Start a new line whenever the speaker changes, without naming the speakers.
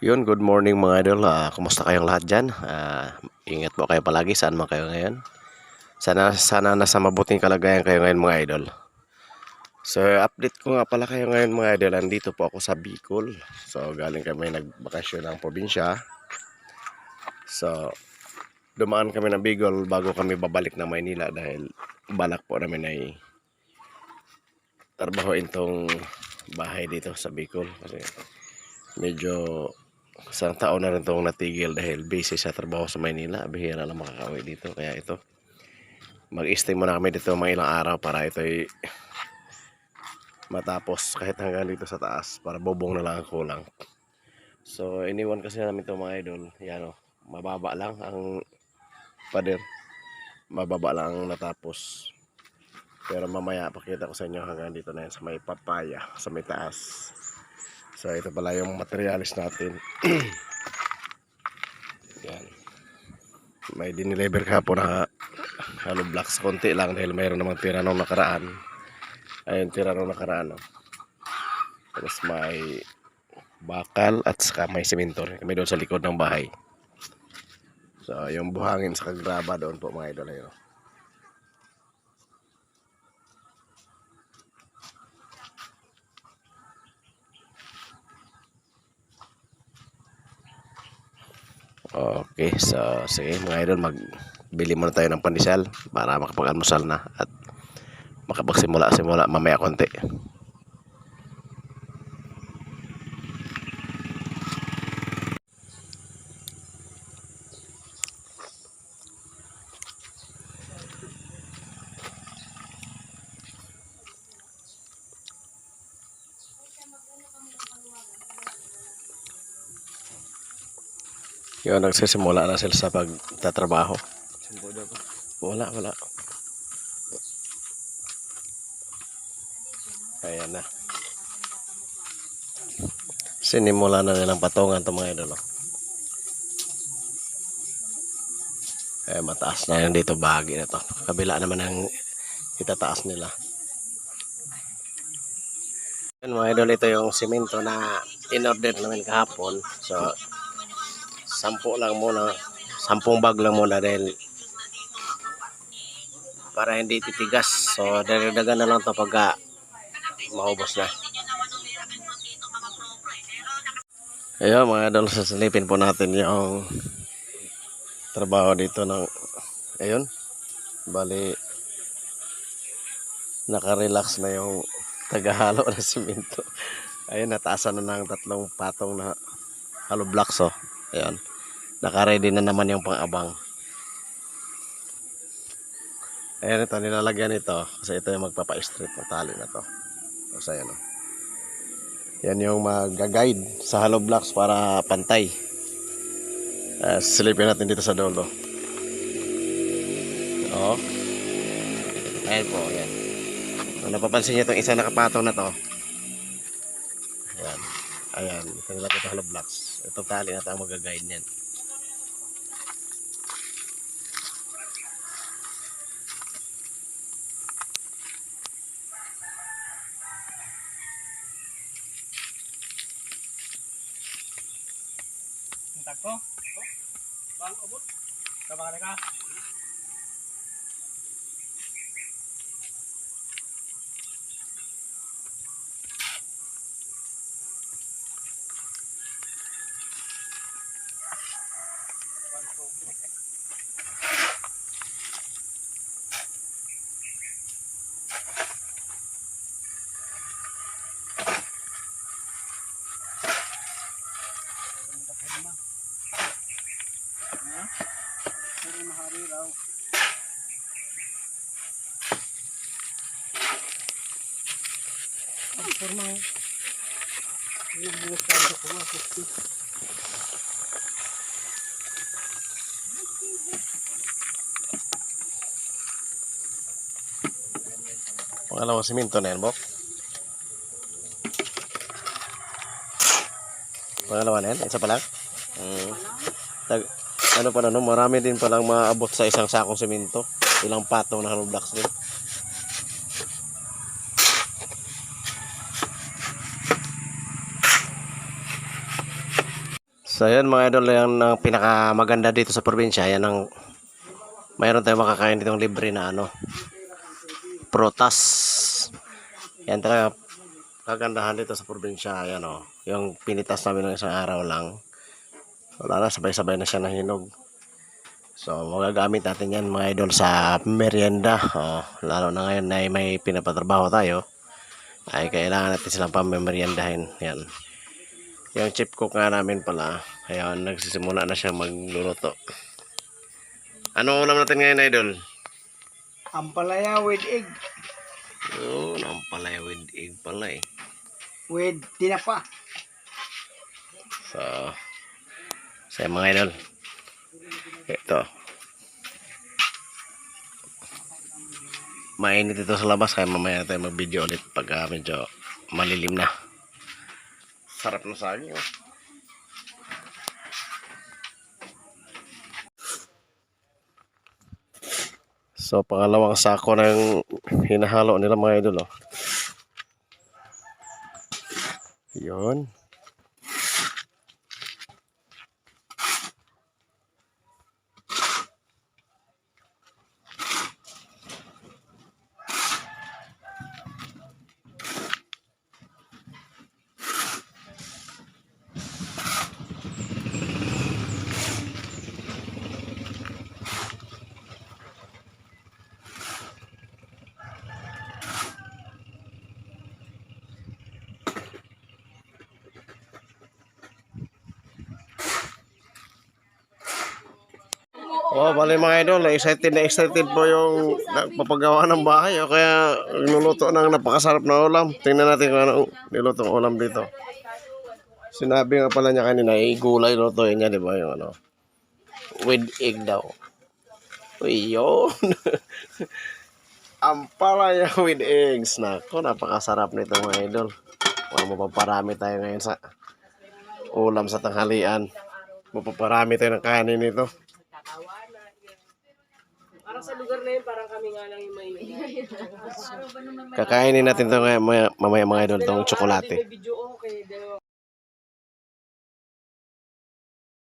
Yun, good morning mga idol. Ah, kumusta kayong lahat dyan? Ah, ingat po kayo palagi saan man kayo ngayon. Sana, sana nasa mabuting kalagayan kayo ngayon mga idol. So, update ko nga pala kayo ngayon mga idol. Andito po ako sa Bicol. So, galing kami nagbakasyon ng probinsya. So, dumaan kami ng Bicol bago kami babalik na Maynila dahil balak po namin ay trabahoin tong bahay dito sa Bicol. Kasi medyo isang taon na rin itong natigil dahil busy sa trabaho sa Maynila. Bihira lang makakauwi dito. Kaya ito, mag-stay muna kami dito mga ilang araw para ito ay matapos kahit hanggang dito sa taas para bubong na lang ang kulang. So, iniwan kasi namin ito mga idol. Yan o, mababa lang ang pader. Mababa lang ang natapos. Pero mamaya pakita ko sa inyo hanggang dito na yan sa may papaya, sa may taas. So ito pala yung materialis natin. Yan. May diniliver ka po na hollow blocks konti lang dahil mayroon namang tira nakaraan. Ayun tira nakaraan. No? Tapos may bakal at saka may simento kami doon sa likod ng bahay. So yung buhangin sa kagraba doon po mga idol ayun. Okay, so sige mga idol, magbili muna tayo ng pandesal para makapag-almusal na at makapagsimula-simula mamaya konti. Yun, nagsisimula na sila sa pagtatrabaho. Wala, wala. Ayan na. Sinimula na nilang patungan itong mga idol. Eh, mataas na yun dito bahagi na to. Kabila naman ang itataas nila. Yan mga idol, ito yung simento na in-order namin kahapon. So, sampu lang muna. Sampung bag lang muna dahil para hindi titigas. So, dagdagan na lang to pagka maubos na. Ayun mga idol, sasalipin po natin yung trabaho dito ng ayun. Bali naka-relax na yung tagahalo ng simento. Ayun, nataasan na ng tatlong patong na hollow blocks oh. Ayun. Naka-ready na naman yung pang-abang. Ayan ito, nilalagyan ito. Kasi ito yung magpapa-straight ng tali na to. Tapos ayan o. Yan yung mag-guide sa hollow blocks para pantay. Uh, silipin natin dito sa dulo. Oo. Ayan po, ayan. Kung napapansin niyo itong isa nakapatong na to. Ayan. Ayan. Ito nilagay ito hollow blocks. Ito tali na ito ang mag-guide niyan.
Tag ko. Bang abot. Kabakala ka. Ang forma. Yung bukas tayo ko nga. Kusti.
Pangalawang simento na yan, Bok. Pangalawa na yan? Isa pa lang? Mm. Ano pa na, no? marami din palang maabot sa isang sakong simento. Ilang patong na hollow blocks din. So yun mga idol, yung ang pinakamaganda dito sa probinsya, yan ang mayroon tayong makakain ditong libre na ano, protas. Yan talaga kagandahan dito sa probinsya, yan o. Yung pinitas namin ng isang araw lang. Wala na, sabay-sabay na siya nahinog. So, magagamit natin yan mga idol sa merienda. O, lalo na ngayon na may pinapatrabaho tayo, ay kailangan natin silang pamemeriendahin. Yan. Yung chip cook nga namin pala, ayan, nagsisimula na siya magluluto. Ano ulam natin ngayon, idol?
Ampalaya with egg.
Oh, nampalaya with egg pala eh.
With tinapa.
So, sa mga idol. Ito. Mainit ito sa labas kaya mamaya tayo mag-video ulit pag ah, medyo malilim na. Sarap na saging oh. So, pangalawang sako yung hinahalo nila mga idol oh. Yun. Oh, bali mga idol, excited na excited po yung nagpapagawa ng bahay. O kaya niluluto ng napakasarap na ulam. Tingnan natin kung anong nilutong ulam dito. Sinabi nga pala niya kanina, eh, gulay lutuin niya, di ba? Yung ano, with egg daw. Uy, yun. Ampalaya with eggs. Nako, napakasarap nito mga idol. Well, mapaparami tayo ngayon sa ulam sa tanghalian. Mapaparami tayo ng kanin nito.
Parang sa lugar na yun, parang kami nga lang yung may
Kakainin natin ito mamaya, mamaya mga idol, itong tsokolate.
May video okay. Dalawa